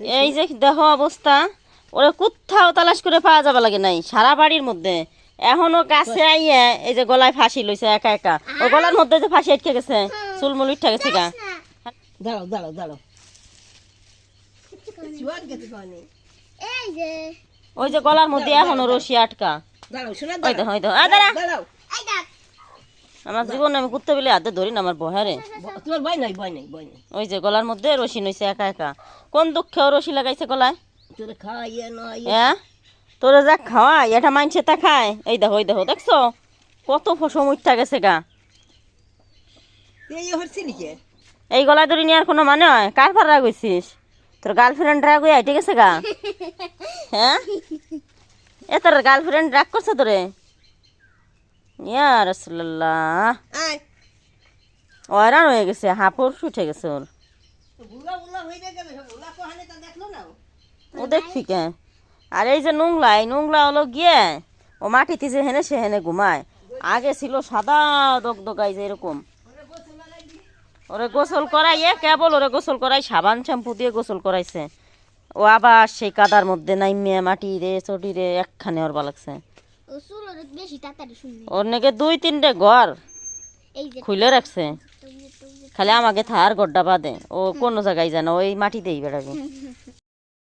এই যে দেহ অবস্থা। ওরা কোথাও তালাশ করে পাওয়া যাবে লাগে নাই সারা বাড়ির মধ্যে। এখনও গাছে আইয়া এই যে গলায় ফাঁসি লইছে একা একা। ও গলার মধ্যে যে ফাঁসি আটকে গেছে চুলমুল উঠে গেছে গা। দাঁড়াও দাঁড়াও দাঁড়াও। ওই যে গলার মধ্যে এখনও রশি আটকা। দাঁড়াও শোনা দাঁড়াও দেখ। আমার জীবনে আমি কুত্তে বিলে হাতে ধরি না আমার বহারে। তোমার ভয় নাই ভয় নাই ভয় নাই। ওই যে গলার মধ্যে রশি নইছে একা একা। কোন দুঃখে রশি লাগাইছে গলায়? তোর খাইয়ে নয় হ্যাঁ তোরা যা খাওয়া এটা মানছে তা খায়। এই দেখো এই দেখো দেখছ? কত ফসম উঠা গেছে গা। এই হচ্ছে লিখে এই গলায় ধরে নেওয়ার কোনো মানে হয়? কার পার রাগ হইছিস? তোর গার্লফ্রেন্ড রাগ হয়ে আইটে গেছে গা? হ্যাঁ? এ তোর গার্লফ্রেন্ড রাগ করছে তোরে? ইয়া রসুল্লাহ অয়রান হয়ে গেছে উঠে গেছে ওর। ও? দেখবি কে? আর এই যে নোংলা এই নোংলা হলো গিয়ে ও মাটিতে যে হেনে সে হেনে ঘুমায়। আগে ছিল সাদা দগ দগাই যে এরকম। ওরে গোসল করাইয়ে কেবল ওরে গোসল করাই সাবান শ্যাম্পু দিয়ে গোসল করাইছে। ও আবার সেই কাদার মধ্যে নাইমে মাটি রে চটি রে একখানে ওর লাগছে। ও চুল অনেক দুই তিনটে ঘর খুলে রাখছে। খালি আমাকে থার গড্ডা বাদে ও কোনো জায়গায় জানো? ওই মাটিতেই বেড়াবে।